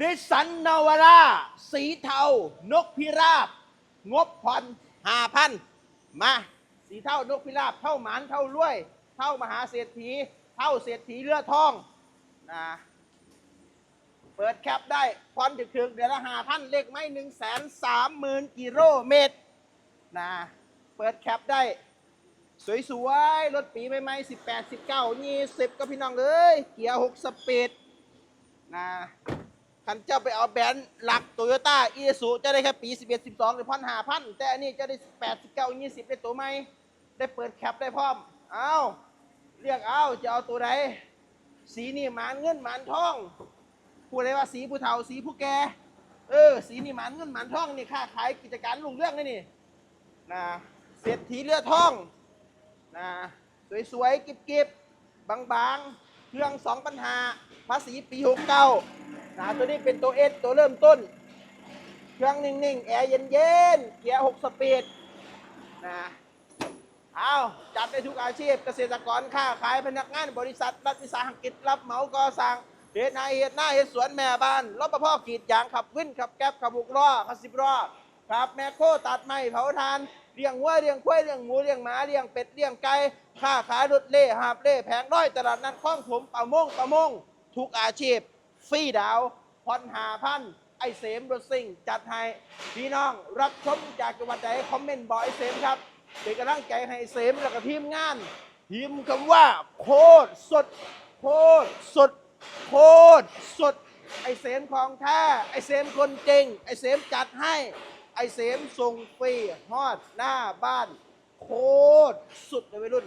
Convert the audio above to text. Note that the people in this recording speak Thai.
นิสสันนาวาร่า สีเทา นกพิราบ งบผ่อนห้าพันมา สีเท่านกพิราบ เท่าหมานเท่ารวย เท่ามหาเศรษฐี เท่าเศรษฐีเรือทองนะเปิดแคปได้ผ่อนถึกๆเดือนละห้าพันเลขไม่หนึ่งแสนสามหมื่นกิโลเมตรนะเปิดแคปได้ สวยๆ รถปีใหม่ๆสิบแปดสิบเก้ายี่สิบก็พี่น้องเลย เกียร์หกสปีดนะ คันเจ้าไปเอาแบรนด์หลักโตโยต้าอีซูจะได้แค่ปีสิบเอ็ดสิบสองหรือพันห้าพันแต่อันนี้จะได้สิบแปดสิบเก้ายี่สิบได้ตัวใหม่ได้เปิดแคปได้พร้อม เอาเรียกเอาจะเอาตัวใดสีนี่หมานเงินหมานทองพูดเลยว่าสีผู้เฒ่าสีผู้แก่เออ สีนี่หมานเงินหมานทองนี่ค่าขายกิจการลุงเรื่องนี่นี่นะเศรษฐีเรือทองนะสวยๆกิบๆบางๆเครื่องสองปัญหาภาษีปีหกเก้า นะตัวนี้เป็นตัวเอสตัวเริ่มต้น เครื่องนิ่งๆ แอร์เย็นๆ เกียร์หกสปีดนะเอาจัดได้ทุกอาชีพเกษตรกรค้าขายพนักงานบริษัท รัฐวิสาหกิจรับเหมาก่อสร้างเหตุนายเหตุหน้าเหตุสวนแม่บ้านรปภกรีดยางขับวิ่นขับแก๊บขับบุกล้อขับสิบล้อขับแมคโครตัดไม้เผาทานเลี้ยงวัวเลี้ยงควายเลี้ยงหมูเลี้ยงหมาเลี้ยงเป็ดเลี้ยงไก่ค้าขายรถเล่หาบเล่แผงร้อยตลาดนัดคลองถมประมงประมงทุกอาชีพ ฟรีดาวผ่อนหาพันไอเสมรถซิ่ง จัดให้พี่น้องรับชมจากจังหวัดใดคอมเมนต์บอกไอเสมครับเป็นกำลังใจให้ไอเสมแล้วก็ทีมงานทีมคำว่า โคตรสด โคตรสด โคตรสด ไอเสมของแท้ไอเสมคนจริง ไอเสมจัดให้ไอเสมส่งฟรีฮอดหน้าบ้าน โคตรสุดเลยวัยรุ่น